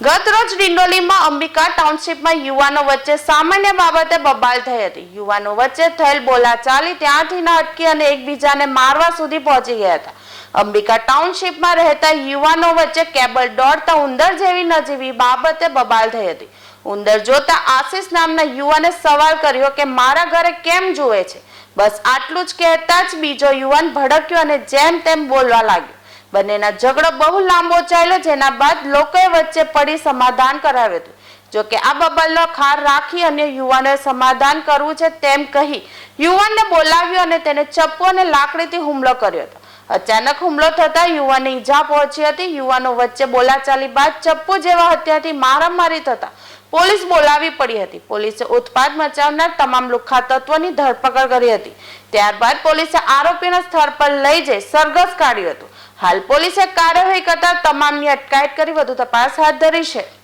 ગત રોજ ડિંડોલીમાં અંબિકા ટાઉનશીપમાં યુવાનો વચ્ચે સામાન્ય બાબતે બબાલ થઈ હતી. યુવાનો વચ્ચે થયેલ બોલાચાલી ત્યાંથી ન અટકી અને એકબીજાને મારવા સુધી પહોંચી ગયા હતા. અંબિકા ટાઉનશીપમાં રહેતા યુવાનો વચ્ચે કેબલ દોડતા ઉંદર જેવી નજીવી બાબતે બબાલ થઈ હતી. ઉંદર જોતા આશીષ નામના યુવાને સવાલ કર્યો કે, મારા ઘરે કેમ જુએ છે? બસ આટલું જ કહેતા જ બીજો યુવાન ભડક્યો અને જેમ તેમ બોલવા લાગ્યો. બંનેના ઝઘડો બહુ લાંબો ચાલ્યો, જેના બાદ લોકોએ વચ્ચે પડી સમાધાન કરાવ્યું હતું. જોકે આ બબલનો ખાર રાખી અને યુવાને સમાધાન કરવું છે તેમ કહી યુવાનને બોલાવ્યો અને તેને ચપ્પુ અને લાકડીથી હુમલો કર્યો હતો. અચાનક હુમલો થતા યુવાનને ઈજા પહોંચી હતી. યુવાનો વચ્ચે બોલાચાલી બાદ ચપ્પુ જેવા હત્યાથી મારામારી થતા પોલીસ બોલાવી પડી હતી. પોલીસે ઉત્પાદ મચાવનાર તમામ લુખ્ખા તત્વોની ધરપકડ કરી હતી. ત્યારબાદ પોલીસે આરોપીને સ્થળ પર લઈ જઈ સરઘસ કાઢ્યું હતું. હાલ પોલીસે કાર્યવાહી કરતા તમામની અટકાયત કરી વધુ તપાસ હાથ ધરી છે.